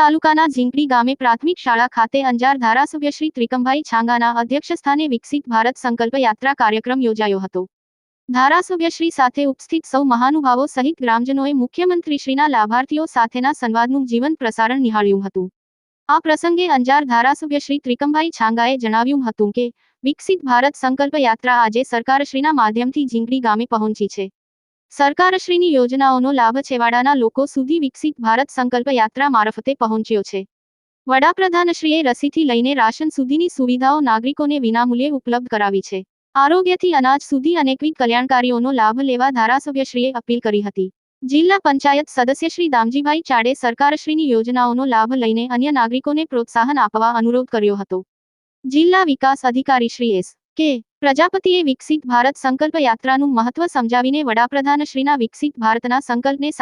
તાલુકાના ઝીંકડી ગામે પ્રાથમિક શાળા ખાતે અંજાર ધારાસભ્ય શ્રી ત્રિકમભાઈ છાંગાના અધ્યક્ષસ્થાને વિકસિત ભારત સંકલ્પ યાત્રા કાર્યક્રમ યોજાયો હતો. ધારાસભ્યશ્રી સાથે ઉપસ્થિત સૌ મહાનુભાવો સહિત ગ્રામજનોએ મુખ્યમંત્રીશ્રીના લાભાર્થીઓ સાથેના સંવાદનું જીવંત પ્રસારણ નિહાળ્યું હતું. આ પ્રસંગે અંજાર ધારાસભ્ય શ્રી ત્રિકમભાઈ છાંગાએ જણાવ્યું હતું કે, વિકસિત ભારત સંકલ્પ યાત્રા આજે સરકારશ્રીના માધ્યમથી ઝીંકડી ગામે પહોંચી છે. સરકારશ્રીની યોજનાઓનો લાભ છેવાડાના લોકો સુધી વિકસિત ભારત સંકલ્પ યાત્રા મારફતે પહોંચ્યો છે. વડાપ્રધાનશ્રીએ રસીથી લઈને રાશન સુધીની સુવિધાઓ નાગરિકોને વિનામૂલ્યે ઉપલબ્ધ કરાવી છે. આરોગ્યથી અનાજ સુધી અનેકવિધ કલ્યાણકારીઓનો લાભ લેવા ધારાસભ્યશ્રીએ અપીલ કરી હતી. જિલ્લા પંચાયત સદસ્ય શ્રી દામજીભાઈ ચાડે સરકારશ્રીની યોજનાઓનો લાભ લઈને અન્ય નાગરિકોને પ્રોત્સાહન આપવા અનુરોધ કર્યો હતો. જિલ્લા વિકાસ અધિકારી શ્રી એસ કે પ્રજાપતિએ વિકસિત ભારત સંકલ્પ યાત્રાનું મહત્વ સમજાવીને વડાપ્રધાનશ્રીના વિકસિત ભારતના સંકલ્પને